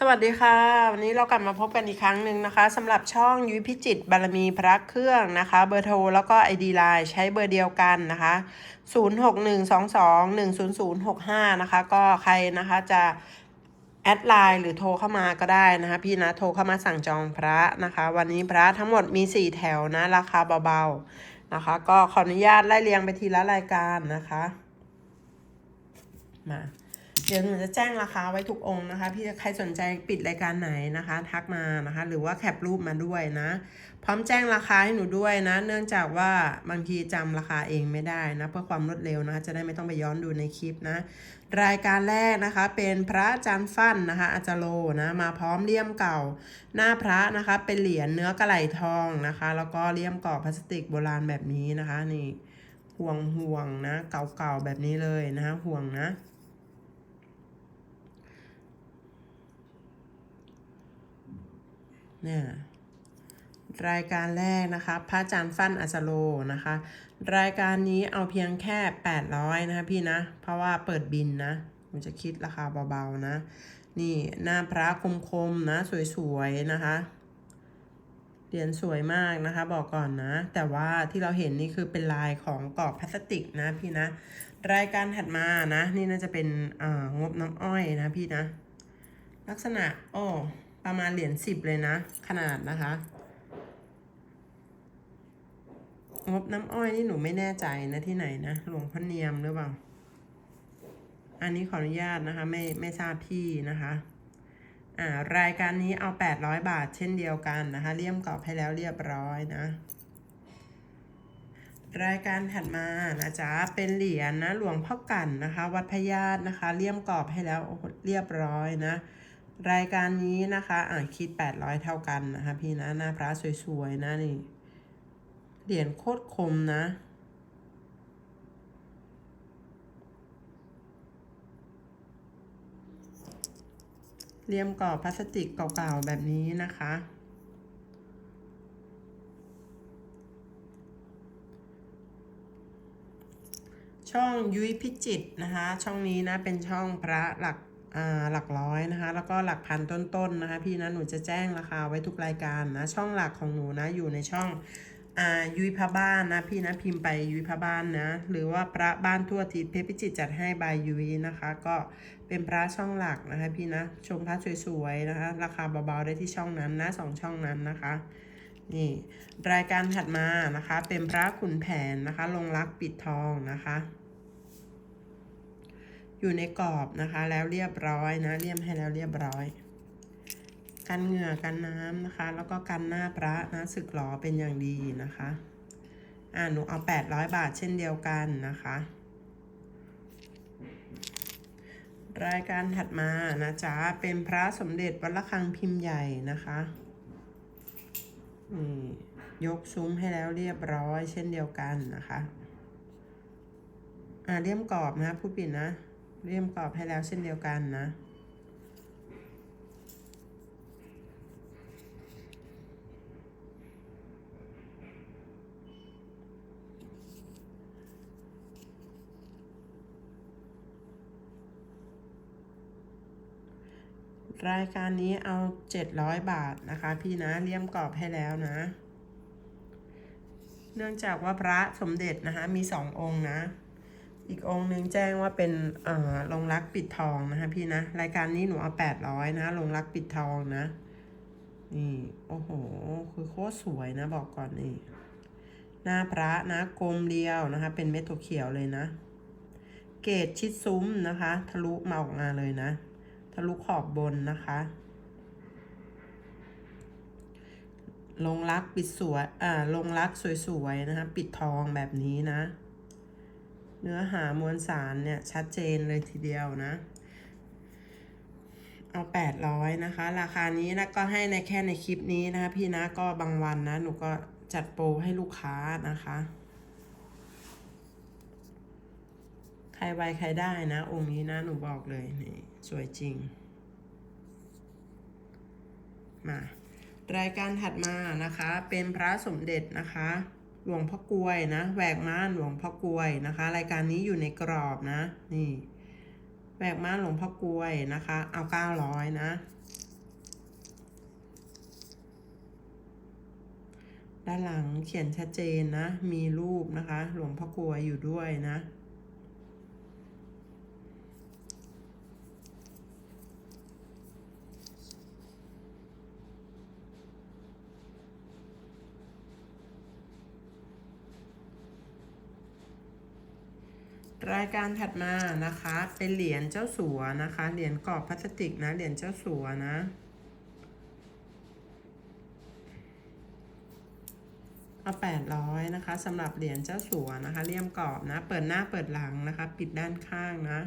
สวัสดีค่ะ วันนี้เรากลับมาพบกันอีกครั้งหนึ่งนะคะสำหรับช่องยุ้ยพิจิตบารมีพระเครื่องนะคะ เบอร์โทรแล้วก็ ID Line ใช้เบอร์เดียวกันนะคะ 0612210065 นะคะ ก็ใครนะคะจะแอดไลน์หรือโทรเข้ามาก็ได้นะคะ พี่นะโทรเข้ามาสั่งจองพระนะคะ วันนี้พระทั้งหมดมี 4 แถวนะ ราคาเบาๆนะคะ ก็ขออนุญาตไล่เรียงไปทีละรายการนะคะ มา เดี๋ยวหนูจะแจ้งราคาไว้ทุกองค์นะคะ พี่ใครสนใจปิดรายการไหนนะคะ ทักมานะคะ หรือว่าแคปรูปมาด้วยนะ พร้อมแจ้งราคาให้หนูด้วยนะ เนื่องจากว่าบางทีจำราคาเองไม่ได้นะ เพื่อความรวดเร็วนะคะจะได้ไม่ต้องไปย้อนดูในคลิปนะ รายการแรกนะคะ เป็นพระจันทร์ฟันนะคะ อาจารโลนะมาพร้อมเลี่ยมเก่า หน้าพระนะคะ เป็นเหรียญเนื้อกระไหลทองนะคะ แล้วก็เลี่ยมกรอบพลาสติกโบราณแบบนี้นะคะ นี่ห่วงห่วงนะ เก่าๆแบบนี้เลยนะคะห่วงนะ เนี่ยรายการแรกนะคะ พระอาจารย์ฟั่นอัสโลนะคะ รายการนี้เอาเพียงแค่ 800 นะคะพี่นะ เพราะว่าเปิดบินนะผมจะคิดราคาเบาๆนะ นี่หน้าพระคมๆนะ สวยๆนะคะเหรียญสวยมากนะคะ บอกก่อนนะ แต่ว่าที่เราเห็นนี่คือเป็นลายของกรอบพลาสติกนะพี่นะ รายการถัดมานะ นี่น่าจะเป็นอ่างบน้ำอ้อยนะพี่นะ ลักษณะโอ้ ประมาณเหรียญสิบเลยนะ ขนาดนะคะ งบน้ำอ้อยนี่หนูไม่แน่ใจนะที่ไหนนะ หลวงพ่อเนียมหรือเปล่า อันนี้ขออนุญาตนะคะ ไม่ไม่ทราบที่นะคะอ่ารายการนี้เอา 800 บาทเช่นเดียวกันนะคะ เลี่ยมกรอบให้แล้วเรียบร้อยนะ รายการถัดมานะจ๊ะ เป็นเหรียญนะหลวงพ่อกันนะคะ วัดพญาตนะคะ เลี่ยมกรอบให้แล้วเรียบร้อยนะ รายการนี้นะคะอ่าคิด 800 เท่ากันนะคะพี่นะหน้าพระสวยๆนะนี่เหรียญโคตรคมนะเลี่ยมกรอบพลาสติกเก่าๆแบบนี้นะคะ ช่องยุ้ยพิจิตนะคะ ช่องนี้นะเป็นช่องพระหลัก หลักร้อยนะคะ แล้วก็หลักพันต้นๆนะคะ พี่นะหนูจะแจ้งราคาไว้ทุกรายการนะ ช่องหลักของหนูนะอยู่ในช่องอ่ายุยพระบ้านนะพี่นะพิมพ์ไปยุยพระบ้านนะ หรือว่าพระบ้านทั่วทิศเพชรพิจิตรจัดให้บายยุยนะคะ ก็เป็นพระช่องหลักนะคะพี่นะชมพระสวยๆนะคะ ราคาเบาๆได้ที่ช่องนั้นนะสองช่องนั้นนะคะนี่รายการถัดมานะคะ เป็นพระขุนแผนนะคะ ลงรักปิดทองนะคะ อยู่ในกรอบนะคะ แล้วเรียบร้อยนะเลี่ยมให้แล้วเรียบร้อย กันเหงื่อกันน้ำนะคะ แล้วก็กันหน้าพระนะสึกหลอเป็นอย่างดีนะคะอ่าหนูเอา800บาทเช่นเดียวกันนะคะ รายการถัดมานะจ๊ะเป็นพระสมเด็จวัดระฆังพิมพ์ใหญ่นะคะนี่ยกซุ้มให้แล้วเรียบร้อยเช่นเดียวกันนะคะ อ่าเลี่ยมกรอบนะพูดผิดนะ เลี่ยมกรอบให้แล้วเช่นเดียวกันนะ รายการนี้เอา 700 บาทนะคะ พี่นะเลี่ยมกรอบให้แล้วนะ เนื่องจากว่าพระสมเด็จนะคะ มีสององค์นะ อีกองหนึ่งแจ้งว่าเป็นเอ่อลงรักปิดทองนะคะพี่นะ รายการนี้หนูเอา800นะลงรักปิดทองนะ นี่ โอ้โห คือโคตรสวยนะบอกก่อนนี่ หน้าพระนะกลมเดียวนะคะ เป็นเม็ดถั่วเขียวเลยนะ เกตชิดซุ้มนะคะ ทะลุมาออกมาเลยนะ ทะลุขอบบนนะคะลงรักปิดสวย อ่า ลงรักสวยๆนะคะ ปิดทองแบบนี้นะ เนื้อหามวลสารเนี่ย ชัดเจนเลยทีเดียวนะ เอาแปดร้อยนะคะ ราคานี้นะก็ให้ในแค่ในคลิปนี้นะคะ พี่นะก็บางวันนะ หนูก็จัดโปรให้ลูกค้านะคะ ใครไวใครได้นะ องค์นี้นะ หนูบอกเลยนี่ สวยจริง มารายการถัดมานะคะ เป็นพระสมเด็จนะคะ หลวงพ่อกวยนะแหวกม่านหลวงพ่อกวยนะคะ รายการนี้อยู่ในกรอบนะ นี่แหวกม่านหลวงพ่อกวยนะคะ เอาเก้าร้อยนะ ด้านหลังเขียนชัดเจนนะ มีรูปนะคะ หลวงพ่อกวยอยู่ด้วยนะ รายการถัดมานะคะ เป็นเหรียญเจ้าสัวนะคะ เหรียญกรอบพลาสติกนะ เหรียญเจ้าสัวนะ เอาแปดร้อยนะคะสำหรับเหรียญเจ้าสัวนะคะเลี่ยมกรอบนะ เปิดหน้าเปิดหลังนะคะ ปิดด้านข้างนะ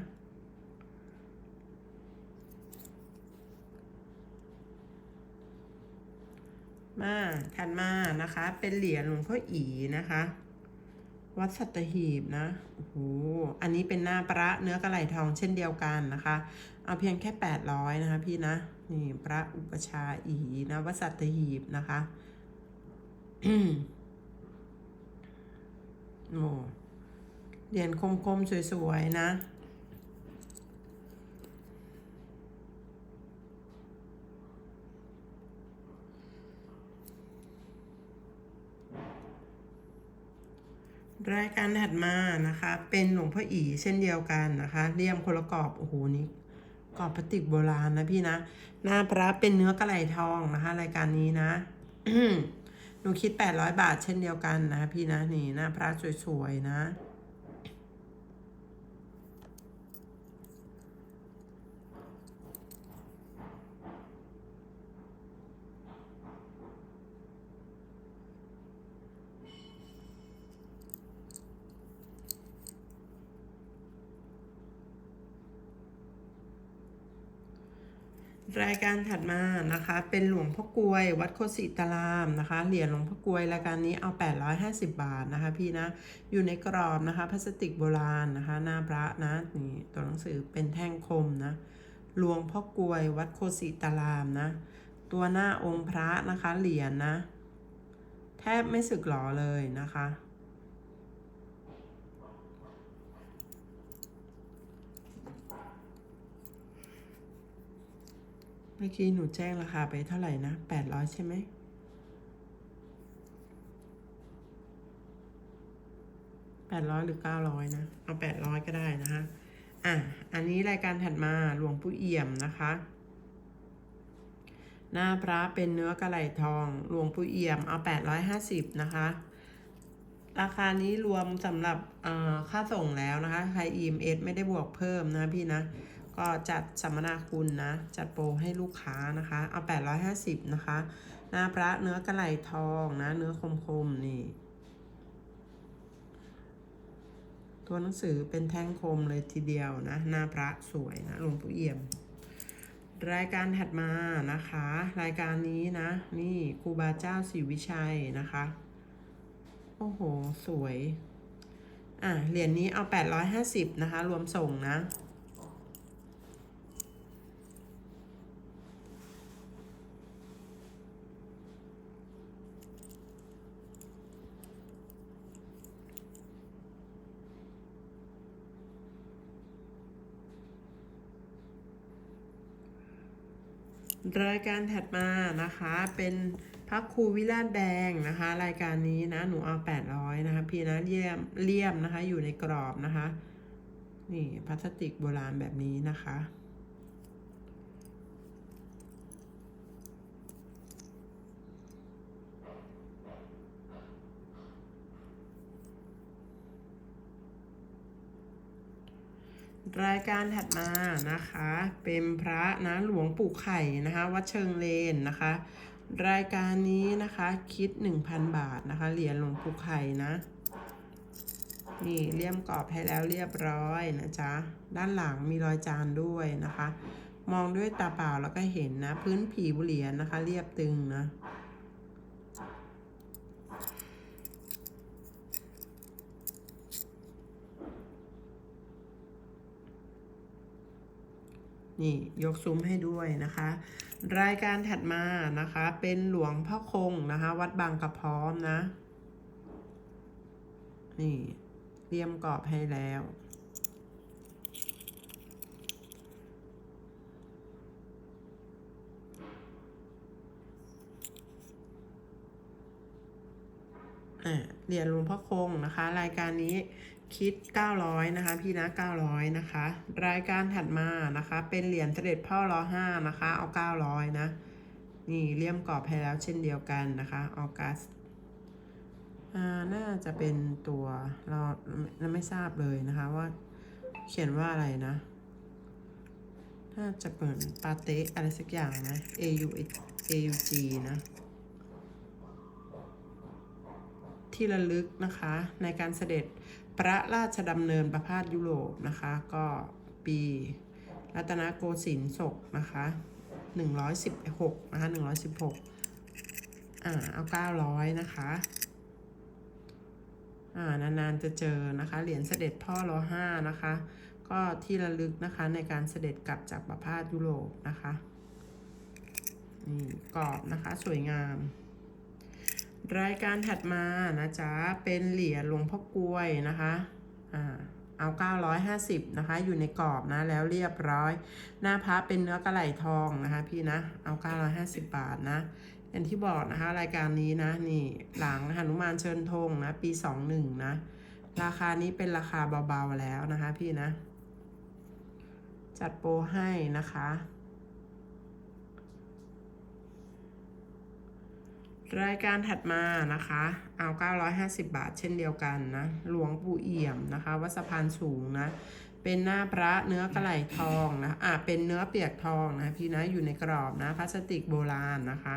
มาถัดมานะคะ เป็นเหรียญหลวงพ่ออีนะคะ วัดสัตหีบนะ โอ้โห อันนี้เป็นหน้าประเนื้อกระไหลทองเช่นเดียวกันนะคะ เอาเพียงแค่แปดร้อยนะคะพี่นะ นี่พระอุปชาอีนะวัดสัตหีบนะคะโอ้เหรียญคมๆ สวย ๆ นะ รายการถัดมานะคะ เป็นหลวงพ่ออีเช่นเดียวกันนะคะเลี่ยมคนละกรอบโอ้โหนี่กรอบพลาสติกโบราณนะพี่นะ หน้าพระเป็นเนื้อกระไหลทองนะคะ รายการนี้นะหนูคิด 800 บาทเช่นเดียวกันนะพี่นะนี่หน้าพระสวยๆนะ การถัดมานะคะ เป็นหลวงพ่อกวย วัดโคสิตารามนะคะ เหรียญหลวงพ่อกวยรายการนี้เอา 850 บาทนะคะ พี่นะ อยู่ในกรอบนะคะพลาสติกโบราณนะคะ หน้าพระนะนี่ตัวหนังสือเป็นแท่งคมนะหลวงพ่อกวย วัดโคสิตารามนะ ตัวหน้าองค์พระนะคะ เหรียญนะ แทบไม่สึกหรอเลยนะคะ เมื่อกี้หนูแจ้งราคาไปเท่าไหร่นะแปดร้อยใช่ไหมแปดร้อยหรือเก้าร้อยนะ เอาแปดร้อยก็ได้นะคะอะ อันนี้รายการถัดมาหลวงปู่เอี่ยมนะคะ หน้าพระเป็นเนื้อกระไหลทองหลวงปู่เอี่ยมเอาแปดร้อยห้าสิบนะคะ ราคานี้รวมสำหรับค่าส่งแล้วนะคะ ใคร EMS ไม่ได้บวกเพิ่มนะพี่นะ ก็จัดสัมมนาคุณนะ จัดโปรให้ลูกค้านะคะ เอา 850 นะคะ หน้าพระเนื้อกระไหลทองนะ เนื้อคมๆ นี่ ตัวหนังสือเป็นแท่งคมเลยทีเดียวนะ หน้าพระสวยนะหลวงปู่เอี่ยม รายการถัดมานะคะ รายการนี้นะ นี่ครูบาเจ้าศรีวิชัยนะคะ โอ้โห สวย อะ เหรียญนี้เอา 850 นะคะ รวมส่งนะ รายการถัดมานะคะเป็นพักครูวิราชแดงนะคะ รายการนี้นะหนูเอา800นะคะพี่นะเลี่ยมเลี่ยมนะคะ อยู่ในกรอบนะคะ นี่พลาสติกโบราณแบบนี้นะคะ รายการถัดมานะคะ เป็นพระนะหลวงปู่ไข่นะคะ วัดเชิงเลนนะคะ รายการนี้นะคะคิด 1,000 บาทนะคะ เหรียญหลวงปู่ไข่นะ นี่เลี่ยมกรอบให้แล้วเรียบร้อยนะจ๊ะ ด้านหลังมีรอยจานด้วยนะคะ มองด้วยตาเปล่าแล้วก็เห็นนะ พื้นผิวเหรียญนะคะ เรียบตึงนะ นี่ยกซุ้มให้ด้วยนะคะ รายการถัดมานะคะ เป็นหลวงพ่อคงนะคะ วัดบางกระพร้อมนะ นี่เตรียมกรอบให้แล้วอ่าเหรียญหลวงพ่อคงนะคะ รายการนี้ คิด 900 นะคะ พี่นะ 900 นะคะ รายการถัดมานะคะ เป็นเหรียญเสด็จพ่อรอ5นะคะ เอา 900 นะ นี่เลี่ยมกรอบให้แล้วเช่นเดียวกันนะคะออกัสอ่าน่าจะเป็นตัวเราไม่ทราบเลยนะคะว่าเขียนว่าอะไรนะ น่าจะเปิดปาเต้อะไรสักอย่างนะ A U A U G นะ ที่ระลึกนะคะในการเสด็จ พระราชดำเนินประพาสยุโรปนะคะ ก็ปีรัตนโกสินทร์ศกนะคะ116นะคะ116อ่าเอา900นะคะอ่านานๆจะเจอนะคะ เหรียญเสด็จพ่อรอห้านะคะ ก็ที่ระลึกนะคะในการเสด็จกลับจากประพาสยุโรปนะคะนี่กรอบนะคะสวยงาม รายการถัดมานะจ๊ะ เป็นเหรียญหลวงพ่อกลวยนะคะอ่าเอา 950 นะคะ อยู่ในกรอบนะ แล้วเรียบร้อย หน้าพระเป็นเนื้อกระไหลทองนะคะพี่นะ เอา 950 บาทนะ อย่างที่บอกนะคะ รายการนี้นะ นี่หลังหนุมานเชิญธงนะ ปี 21 นะ ราคานี้เป็นราคาเบาๆแล้วนะคะพี่นะ จัดโปรให้นะคะ รายการถัดมานะคะ เอา 950 บาท เช่นเดียวกันนะ หลวงปู่เอี่ยมนะคะวัดสะพานสูงนะ เป็นหน้าพระเนื้อกระไหลทองนะ อ่าเป็นเนื้อเปียกทองนะพี่นะ อยู่ในกรอบนะ พลาสติกโบราณนะคะ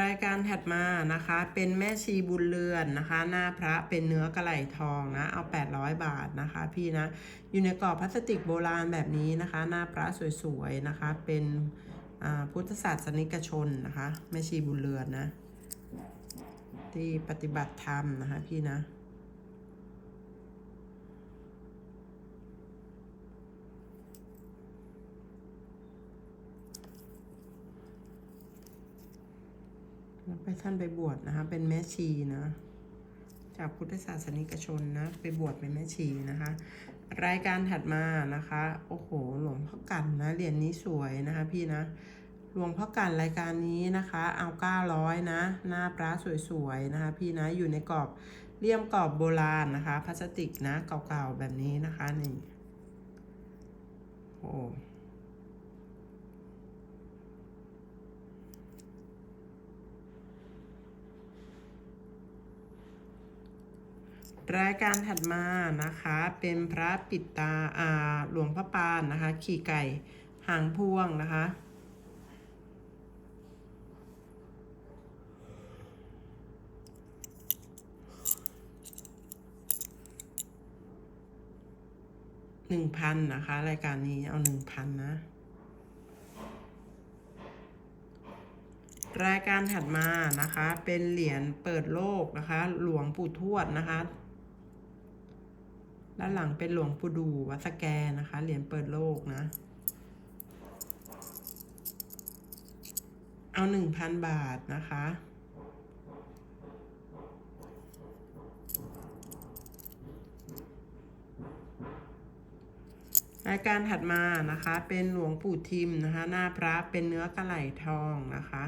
รายการถัดมานะคะ เป็นแม่ชีบุญเรือนนะคะ หน้าพระเป็นเนื้อกระไหลทองนะ เอา 800 บาทนะคะ พี่นะ อยู่ในกรอบพลาสติกโบราณแบบนี้นะคะ หน้าพระสวยๆนะคะ เป็นพุทธศาสนิกชนนะคะ แม่ชีบุญเรือนนะ ที่ปฏิบัติธรรมนะคะพี่นะ แล้วไปท่านไปบวชนะคะ เป็นแม่ชีนะ จากพุทธศาสนิกชนนะ ไปบวชเป็นแม่ชีนะคะ รายการถัดมานะคะ โอ้โห หลวงพ่อกันนะ เหรียญนี้สวยนะคะพี่นะ หลวงพ่อกันรายการนี้นะคะ เอา900นะ หน้าพระสวยๆนะคะ พี่นะ อยู่ในกรอบเลี่ยมกรอบโบราณนะคะ พลาสติกนะ เก่าๆแบบนี้นะคะนี่ โอ้ รายการถัดมานะคะ เป็นพระปิดตาอ่าหลวงพ่อปานนะคะ ขี่ไก่หางพวงนะคะหนึ่งพันนะคะ รายการนี้เอาหนึ่งพันนะ รายการถัดมานะคะ เป็นเหรียญเปิดโลกนะคะ หลวงปู่ทวดนะคะ ด้านหลังเป็นหลวงปู่ดูวัดสแกนะคะ เหรียญเปิดโลกนะ เอาหนึ่งพันบาทนะคะ รายการถัดมานะคะ เป็นหลวงปู่ทิมนะคะ หน้าพระเป็นเนื้อกระไหลทองนะคะ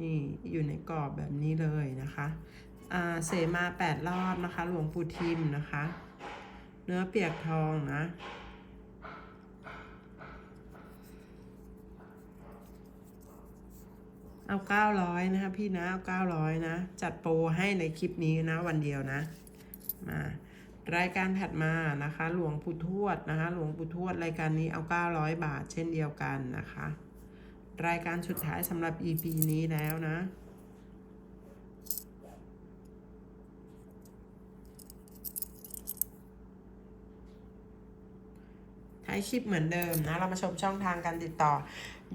นี่อยู่ในกรอบแบบนี้เลยนะคะ เสมาแปดรอบนะคะ หลวงปู่ทิมนะคะ เนื้อเปียกทองนะเอาเก้าร้อยนะคะพี่นะเอาเก้าร้อยนะ จัดโปรให้ในคลิปนี้นะวันเดียวนะ มารายการถัดมานะคะ หลวงปู่ทวดนะคะ หลวงปู่ทวดรายการนี้เอา900บาทเช่นเดียวกันนะคะ รายการสุดท้ายสำหรับ EP นี้แล้วนะ ท้คลิปเหมือนเดิมนะ เรามาชมช่องทางการติดต่อ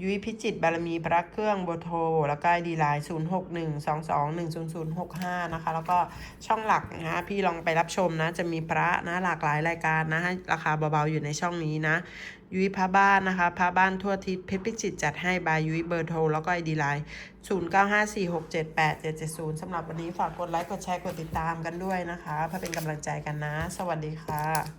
ยุ้ยพิจิตบารมีพระเครื่องโบอร์โทร แล้วก็ไอดีไลน์0 6 1 2 2 1 0 0 6 5นะคะ แล้วก็ช่องหลักนะพี่ลองไปรับชมนะ จะมีพระนะหลากหลายรายการนะให้ราคาเบาๆอยู่ในช่องนี้นะ ยุ้ยพระบ้านนะคะพระบ้านทั่วทิศเพชรพิจิตจัดให้บายยุ้ยเบอร์โทร แล้วก็ไอดีไลน์0 9 5 4 6 7 8 7 7 0สำหรับวันนี้ฝากกดไลค์กดแชร์กดติดตามกันด้วยนะคะเพื่อเป็นกำลังใจกันนะ สวัสดีค่ะ